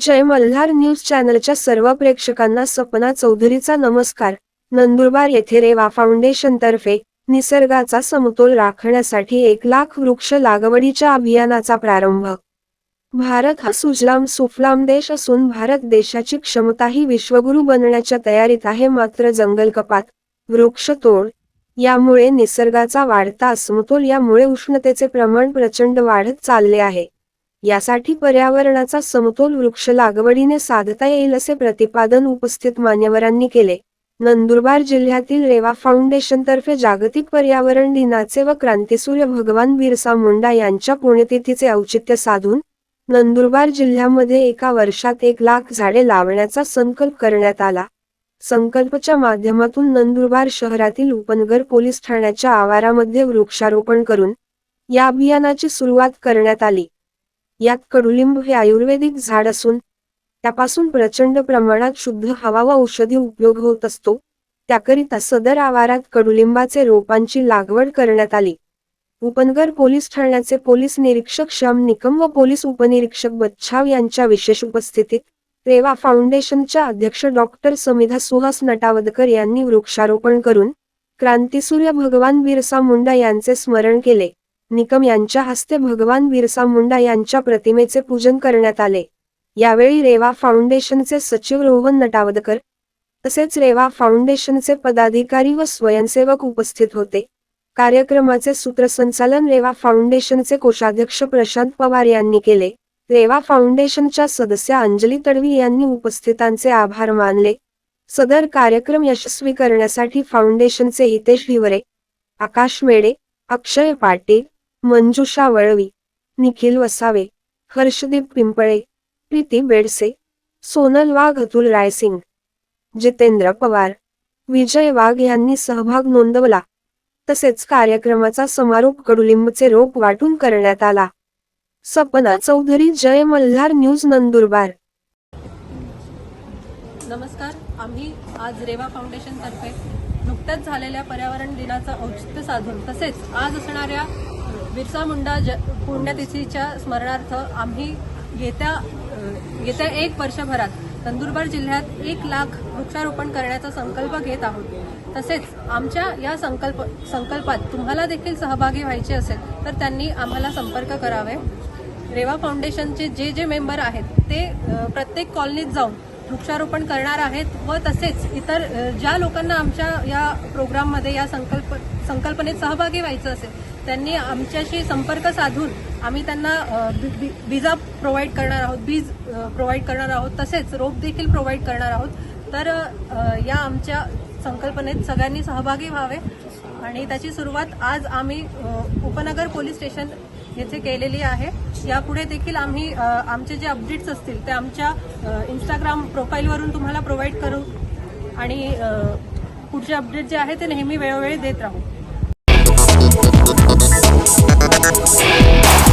जय Malhar news चॅनलच्या सर्व प्रेक्षकांना सपना चौधरीचा नमस्कार. नंदुरबार येथे रेवा फाउंडेशन तर्फे निसर्गाचा समतोल राखण्यासाठी एक लाख वृक्ष लागवडीच्या अभियानाचा प्रारंभ. भारत हा सुजलाम सुफलाम देश असून भारत देशाची क्षमताही विश्वगुरू बनण्याच्या तयारीत आहे मात्र जंगल कपात वृक्षतोड यामुळे निसर्गाचा वाढता असमतोल यामुळे उष्णतेचे प्रमाण प्रचंड वाढत चालले आहे. यासाठी पर्यावरणाचा समतोल वृक्ष लागवडीने साधता येईल असे प्रतिपादन उपस्थित मान्यवरांनी केले. नंदुरबार जिल्ह्यातील रेवा फाउंडेशन तर्फे जागतिक पर्यावरण दिनाचे व क्रांतीसूर्य भगवान बिरसा मुंडा यांच्या पुण्यतिथीचे औचित्य साधून नंदुरबार जिल्ह्यामध्ये एका वर्षात एक लाख झाडे लावण्याचा संकल्प करण्यात आला. संकल्पच्या माध्यमातून नंदुरबार शहरातील उपनगर पोलीस ठाण्याच्या आवारामध्ये वृक्षारोपण करून या अभियानाची सुरुवात करण्यात आली. यात कडुलिंब हे आयुर्वेदिक झाड असून त्यापासून प्रचंड प्रमाणात शुद्ध हवा व औषधी उपयोग होत असतो. त्याकरिता सदर आवारात कडुलिंबाचे रोपांची लागवड करण्यात आली. उपनगर पोलीस ठाण्याचे पोलीस निरीक्षक श्याम निकम व पोलीस उपनिरीक्षक बच्छाव यांच्या विशेष उपस्थितीत रेवा फाउंडेशनच्या अध्यक्ष डॉक्टर समिधा सुहास नटावदकर यांनी वृक्षारोपण करून क्रांतीसूर्य भगवान बिरसा मुंडा यांचे स्मरण केले. निकम यांच्या हस्ते भगवान बिरसा मुंडा यांच्या प्रतिमेचे पूजन करण्यात आले. यावेळी रेवा फाउंडेशनचे सचिव रोहन नटावदकर तसेच रेवा फाउंडेशनचे पदाधिकारी व स्वयंसेवक उपस्थित होते. कार्यक्रमाचे सूत्रसंचालन रेवा फाउंडेशनचे कोषाध्यक्ष प्रशांत पवार यांनी केले. रेवा फाउंडेशनच्या सदस्या अंजली तडवी यांनी उपस्थितांचे आभार मानले. सदर कार्यक्रम यशस्वी करण्यासाठी फाउंडेशनचे हितेश भिवरे आकाश मेडे अक्षय पाटील मंजुषा वळवी निखिल वसावे हर्षदीप पिंपळे प्रीती बेडसे सोनल वाघ अतुल रायसिंग जितेंद्र पवार विजय वाघ यांनी सहभाग नोंदवला. तसेच कार्यक्रमाचा समारोप कडुलिंबचे रोप वाटून करण्यात आला. सपना चौधरी जय मल्हार न्यूज नंदुरबार. नमस्कार आम्ही आज रेवा फाउंडेशन तर्फे नुकत्याच झालेल्या पर्यावरण दिनाचं औचित्य साधून तसेच आज असणाऱ्या बिरसा मुंडा ज पुण्यतिथीच्या स्मरणार्थ आम्ही येत्या येत्या एक वर्षभरात नंदुरबार जिल्ह्यात एक लाख वृक्षारोपण करण्याचा संकल्प घेत आहोत. तसेच आमच्या या संकल्प संकल्पात तुम्हाला देखील सहभागी व्हायचे असेल तर त्यांनी आम्हाला संपर्क करावे. रेवा फाउंडेशनचे जे जे मेंबर आहेत ते प्रत्येक कॉलनीत जाऊन वृक्षारोपण करणार आहेत व तसेच इतर ज्या लोकांना आमच्या या प्रोग्राममध्ये या संकल्प संकल्पनेत सहभागी व्हायचं असेल त्यांनी आमच्याशी संपर्क साधून आम्ही त्यांना अ, बी- प्रोव्हाइड करणार आहोत बीज प्रोव्हाइड करणार आहोत तसेच रोप देखील प्रोव्हाइड करणार आहोत. तर या आमच्या संकल्पनेत सगळ्यांनी सहभागी व्हावे आणि त्याची सुरुवात आज आम्ही उपनगर पोलीस स्टेशन येथे केलेली आहे. यापुढे देखील आम्ही आमचे जे अपडेट्स असतील ते आमच्या इंस्टाग्राम प्रोफाईलवरून तुम्हाला प्रोव्हाइड करू आणि पुढचे अपडेट जे आहे ते नेहमी वेळोवेळी देत राहू. Thank you.